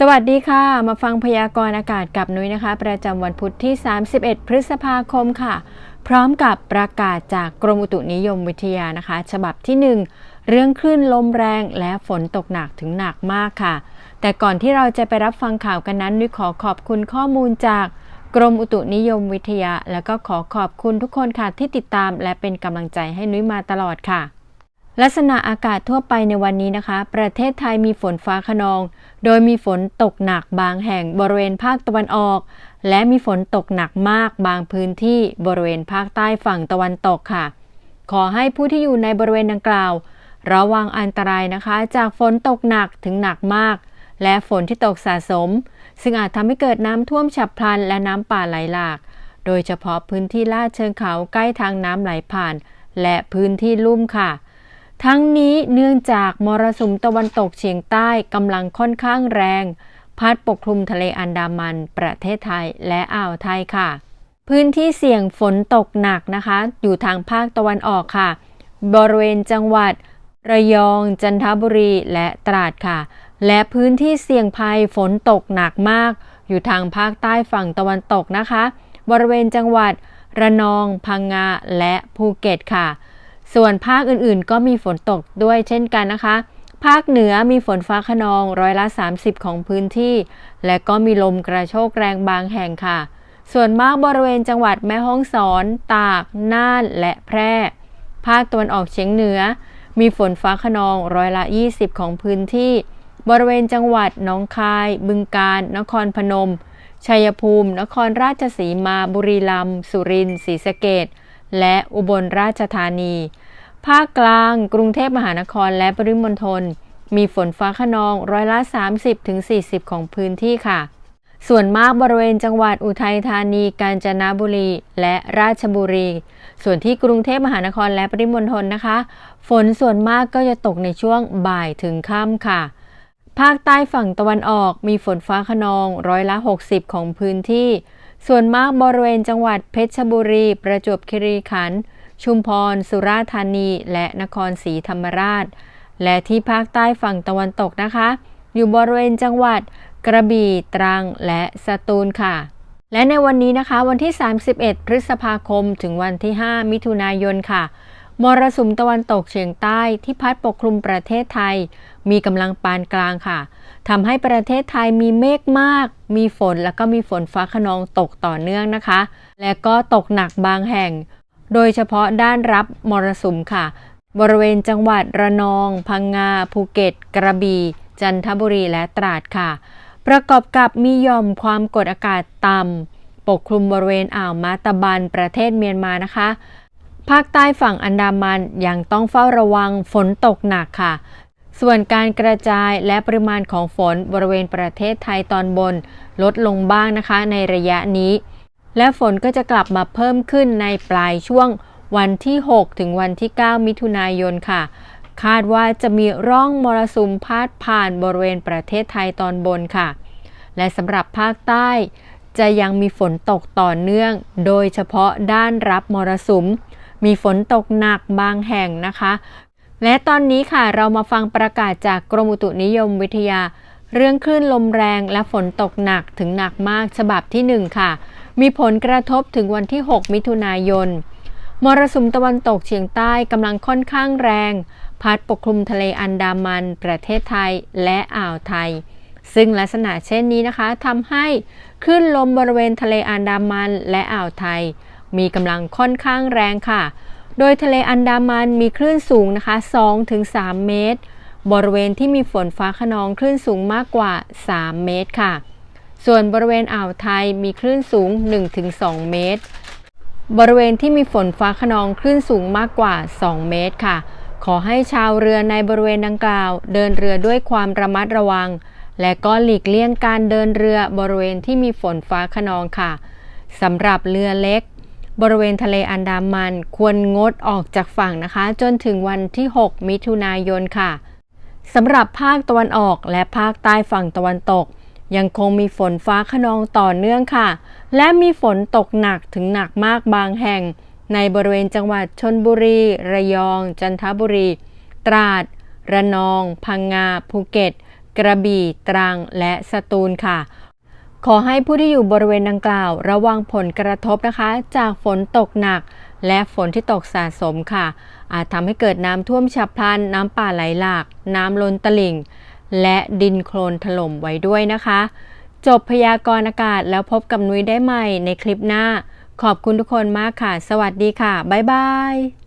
สวัสดีค่ะ มาฟังพยากรณ์อากาศกับนุ้ยนะคะ ประจำวันพุธที่ 31 พฤษภาคมค่ะ พร้อมกับประกาศจากกรมอุตุนิยมวิทยานะคะ ฉบับที่ 1 เรื่องคลื่นลมแรงและฝนตกหนักถึงหนักมากค่ะ แต่ก่อนที่เราจะไปรับฟังข่าวกันนั้นนุ้ยขอขอบคุณข้อมูลจากกรมอุตุนิยมวิทยา แล้วก็ขอขอบคุณทุกคนค่ะที่ติดตาม และเป็นกำลังใจให้นุ้ยมาตลอดค่ะ ลักษณะอากาศทั่วไปในวันนี้นะคะ ประเทศไทยมีฝนฟ้าขนอง โดยมีฝนตกหนักบางแห่งบริเวณภาคตะวันออก และมีฝนตกหนักมากบางพื้นที่บริเวณภาคใต้ฝั่งตะวันตกค่ะ ขอให้ผู้ที่อยู่ในบริเวณดังกล่าว ระวังอันตรายนะคะ จากฝนตกหนักถึงหนักมาก และฝนที่ตกสะสม ซึ่งอาจทำให้เกิดน้ำท่วมฉับพลันและน้ำป่าไหลหลาก โดยเฉพาะพื้นที่ลาดเชิงเขาใกล้ทางน้ำไหลผ่าน และพื้นที่ลุ่มค่ะ ทั้งนี้เนื่องจากมรสุมตะวันตกเฉียงใต้กำลังค่อนข้างแรง พัดปกคลุมทะเลอันดามัน ประเทศไทยและอ่าวไทยค่ะ พื้นที่เสี่ยงฝนตกหนักนะคะ อยู่ทางภาคตะวันออกค่ะ บริเวณจังหวัด ระยอง จันทบุรีและตราดค่ะ และพื้นที่เสี่ยงภัยฝนตกหนักมาก อยู่ทางภาคใต้ฝั่งตะวันตกนะคะ บริเวณจังหวัด ระนอง พังงาและภูเก็ตค่ะ ส่วนภาคอื่นๆ ก็มีฝนตกด้วยเช่นกันนะคะ ภาคเหนือมีฝนฟ้าขนองร้อยละ 30 ของพื้นที่ และก็มีลมกระโชกแรงบางแห่งค่ะ ส่วนมากบริเวณจังหวัดแม่ฮ่องสอน ตาก น่าน และแพร่ ภาคตะวันออกเฉียงเหนือ มีฝนฟ้าขนองร้อยละ 20 ของพื้นที่ บริเวณจังหวัดหนองคาย บึงกาฬ นครพนม ชัยภูมิ นครราชสีมา บุรีรัมย์ สุรินทร์ ศรีสะเกษ และอุบลราชธานี ภาคกลาง กรุงเทพมหานครและปริมณฑลมีฝนฟ้าขนองร้อยละ 30-40 ของพื้นที่ค่ะ ส่วนมากบริเวณจังหวัดอุทัยธานี กาญจนบุรี และราชบุรี ส่วนที่กรุงเทพมหานครและปริมณฑลนะคะ ฝนส่วนมากก็จะตกในช่วงบ่ายถึงค่ำค่ะ ภาคใต้ฝั่งตะวันออกมีฝนฟ้าขนองร้อยละ 60 ของพื้นที่ ส่วนมากบริเวณจังหวัดเพชรบุรี ประจวบคีรีขันธ์ชุมพร สุราษฎร์ธานี และนครศรีธรรมราช และที่ภาคใต้ฝั่งตะวันตกนะคะ อยู่บริเวณจังหวัดกระบี่ตรังและสตูลค่ะ และในวันนี้นะคะ วันที่ 31 พฤษภาคมถึงวันที่ 5 มิถุนายนค่ะ มรสุมตะวันตกเฉียงใต้ที่พัดปกคลุมประเทศไทย มีกำลังปานกลางค่ะทำให้ประเทศไทยมีเมฆมาก มีฝนแล้วก็มีฝนฟ้าขนองตกต่อเนื่องนะคะ และก็ตกหนักบางแห่ง โดยเฉพาะด้านรับมรสุมค่ะ บริเวณจังหวัดระนอง พังงา ภูเก็ต กระบี่ จันทบุรีและตราดค่ะ ประกอบกับมีย่อมความกดอากาศต่ำปกคลุมบริเวณอ่าวมาตาบันประเทศเมียนมานะคะ ภาคใต้ฝั่งอันดามันยังต้องเฝ้าระวังฝนตกหนักค่ะ ส่วนการกระจายและปริมาณของฝนบริเวณประเทศไทยตอนบน ลดลงบ้างนะคะในระยะนี้ และฝนก็จะกลับมาเพิ่มขึ้นในปลายช่วงวันที่ 6 ถึงวันที่ 9 มิถุนายนค่ะ คาดว่าจะมีร่องมรสุมพาดผ่านบริเวณประเทศไทยตอนบนค่ะ และสำหรับภาคใต้ จะยังมีฝนตกต่อเนื่อง โดยเฉพาะด้านรับมรสุม มีฝนตกหนักบางแห่งนะคะ และตอนนี้ค่ะเรามาฟังประกาศจากกรมอุตุนิยมวิทยา เรื่องคลื่นลมแรงและฝนตกหนักถึงหนักมากฉบับที่ 1 ค่ะ มีผลกระทบถึงวันที่ 6 มิถุนายนมรสุมตะวันตกเฉียงใต้กำลังค่อนข้างแรง พัดปกคลุมทะเลอันดามัน ประเทศไทยและอ่าวไทย ซึ่งลักษณะเช่นนี้นะคะทำให้คลื่นลมบริเวณทะเลอันดามันและอ่าวไทย มีกำลังค่อนข้างแรงค่ะ โดยทะเลอันดามันมีคลื่นสูงนะคะ 2-3 เมตร บริเวณที่มีฝนฟ้าขนองคลื่นสูงมากกว่า 3 เมตรค่ะ ส่วนบริเวณอ่าวไทยมีคลื่นสูง 1-2 เมตร บริเวณที่มีฝนฟ้าขนองคลื่นสูงมากกว่า 2 เมตรค่ะ ขอให้ชาวเรือในบริเวณดังกล่าว เดินเรือด้วยความระมัดระวัง และก็หลีกเลี่ยงการเดินเรือบริเวณที่มีฝนฟ้าขนองค่ะสำหรับเรือเล็ก บริเวณทะเลอันดามัน ควรงดออกจากฝั่งนะคะ จนถึงวันที่ 6 มิถุนายนค่ะสำหรับภาคตะวันออกและภาคใต้ฝั่งตะวันตก ยังคงมีฝนฟ้าขนองต่อเนื่องค่ะ และมีฝนตกหนักถึงหนักมากบางแห่ง ในบริเวณจังหวัดชนบุรี ระยอง จันทบุรี ตราด ระนอง พังงา ภูเก็ต กระบี่ ตรัง และสตูลค่ะ ขอให้ผู้ที่อยู่บริเวณดังกล่าว ระวังผลกระทบนะคะ จากฝนตกหนัก และฝนที่ตกสะสมค่ะ อาจทำให้เกิดน้ำท่วมฉับพลัน น้ำป่าไหลหลาก น้ำล้นตลิ่ง และดินโคลนถล่มไว้ด้วยนะคะ จบพยากรณ์อากาศแล้วพบกับนุ้ยได้ใหม่ในคลิปหน้า ขอบคุณทุกคนมากค่ะ สวัสดีค่ะ บ๊ายบาย